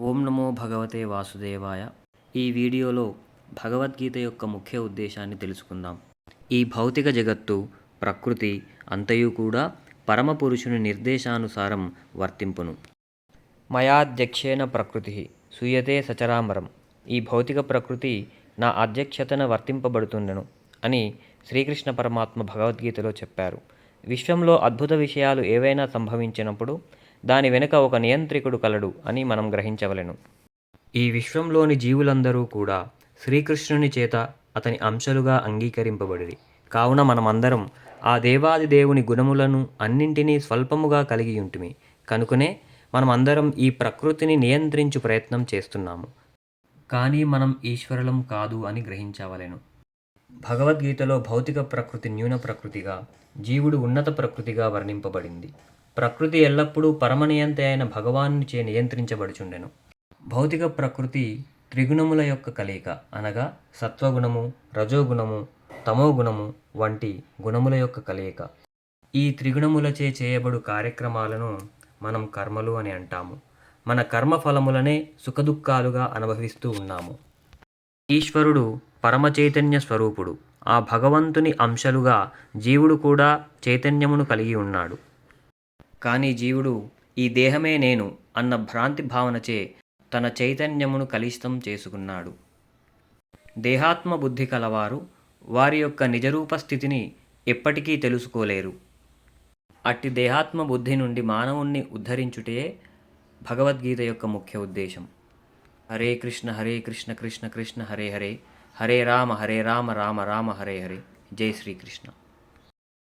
ఓం నమో భగవతే వాసుదేవాయ. ఈ వీడియోలో భగవద్గీత యొక్క ముఖ్య ఉద్దేశాన్ని తెలుసుకుందాం. ఈ భౌతిక జగత్తు ప్రకృతి అంతయు కూడా పరమపురుషుని నిర్దేశానుసారం వర్తింపును. మయాధ్యక్షేణ ప్రకృతి సూయతే సచరామరం. ఈ భౌతిక ప్రకృతి నా అధ్యక్షతన వర్తింపబడుతుండెను అని శ్రీకృష్ణ పరమాత్మ భగవద్గీతలో చెప్పారు. విశ్వంలో అద్భుత విషయాలు ఏవైనా సంభవించినప్పుడు దాని వెనుక ఒక నియంత్రికుడు కలడు అని మనం గ్రహించవలెను. ఈ విశ్వంలోని జీవులందరూ కూడా శ్రీకృష్ణుని చేత అతని అంశలుగా అంగీకరింపబడిరి. కావున మనమందరం ఆ దేవాది దేవుని గుణములను అన్నింటినీ స్వల్పముగా కలిగి ఉంటిమి కనుకనే మనమందరం ఈ ప్రకృతిని నియంత్రించు ప్రయత్నం చేస్తున్నాము. కానీ మనం ఈశ్వరులం కాదు అని గ్రహించవలెను. భగవద్గీతలో భౌతిక ప్రకృతి న్యూన ప్రకృతిగా జీవుడు ఉన్నత ప్రకృతిగా వర్ణింపబడింది. ప్రకృతి ఎల్లప్పుడూ పరమనియంత అయిన భగవాను చే నియంత్రించబడుచుండెను. భౌతిక ప్రకృతి త్రిగుణముల యొక్క కలయిక అనగా సత్వగుణము రజోగుణము తమోగుణము వంటి గుణముల యొక్క కలయిక. ఈ త్రిగుణములచే చేయబడు కార్యక్రమాలను మనం కర్మలు అని అంటాము. మన కర్మ ఫలములనే సుఖదుఖాలుగా అనుభవిస్తూ ఉన్నాము. ఈశ్వరుడు పరమ చైతన్య స్వరూపుడు. ఆ భగవంతుని అంశలుగా జీవుడు కూడా చైతన్యమును కలిగి ఉన్నాడు. కానీ జీవుడు ఈ దేహమే నేను అన్న భ్రాంతి భావనచే తన చైతన్యమును కలుషితం చేసుకున్నాడు. దేహాత్మ బుద్ధి కలవారు వారి యొక్క నిజరూప స్థితిని ఎప్పటికీ తెలుసుకోలేరు. అట్టి దేహాత్మ బుద్ధి నుండి మానవుణ్ణి ఉద్ధరించుటే భగవద్గీత యొక్క ముఖ్య ఉద్దేశం. హరే కృష్ణ హరే కృష్ణ కృష్ణ కృష్ణ హరే హరే హరే రామ హరే రామ రామ రామ హరే హరే. జై శ్రీకృష్ణ.